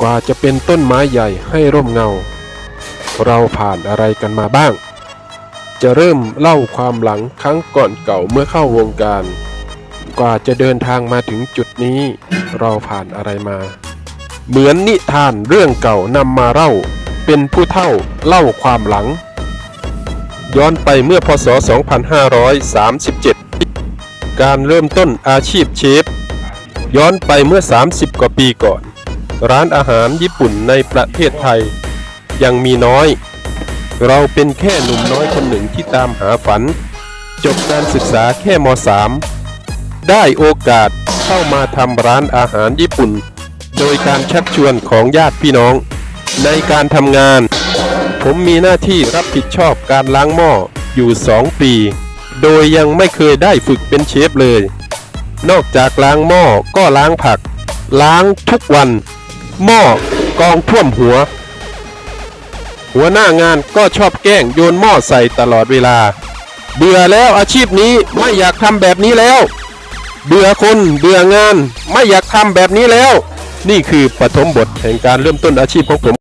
กว่าจะเป็นต้นไม้ใหญ่ให้ร่มเงา เราผ่านอะไรกันมาบ้าง จะเริ่มเล่าความหลังครั้งก่อนเก่าเมื่อเข้าวงการ กว่าจะเดินทางมาถึงจุดนี้ เราผ่านอะไรมา เหมือนนิทานเรื่องเก่านำมาเล่า เป็นผู้เฒ่าเล่าความหลัง ย้อนไปเมื่อพศ 2537 การเริ่มต้นอาชีพเชฟย้อนไปเมื่อ 30 กว่าปีก่อน ร้านอาหารญี่ปุ่นในประเทศไทย ยังมีน้อย เราเป็นแค่หนุ่มน้อยคนหนึ่งที่ตามหาฝัน จบการศึกษาแค่ม .3 ได้โอกาสเข้ามาทำร้านอาหารญี่ปุ่น โดยการชักชวนของญาติพี่น้อง ในการทำงาน ผมมีหน้าที่รับผิดชอบการล้างหม้ออยู่2ปี โดยยังไม่เคยได้ฝึกเป็นเชฟเลย นอกจากล้างหม้อก็ล้างผักล้างทุกวัน หม้อกองท่วมหัว หัวหน้างานก็ชอบแกล้งโยนหม้อใส่ตลอดเวลา เบื่อแล้วอาชีพนี้ไม่อยากทำแบบนี้แล้ว เบื่อคนเบื่องานไม่อยากทำแบบนี้แล้ว นี่คือปฐมบทแห่งการเริ่มต้นอาชีพของผม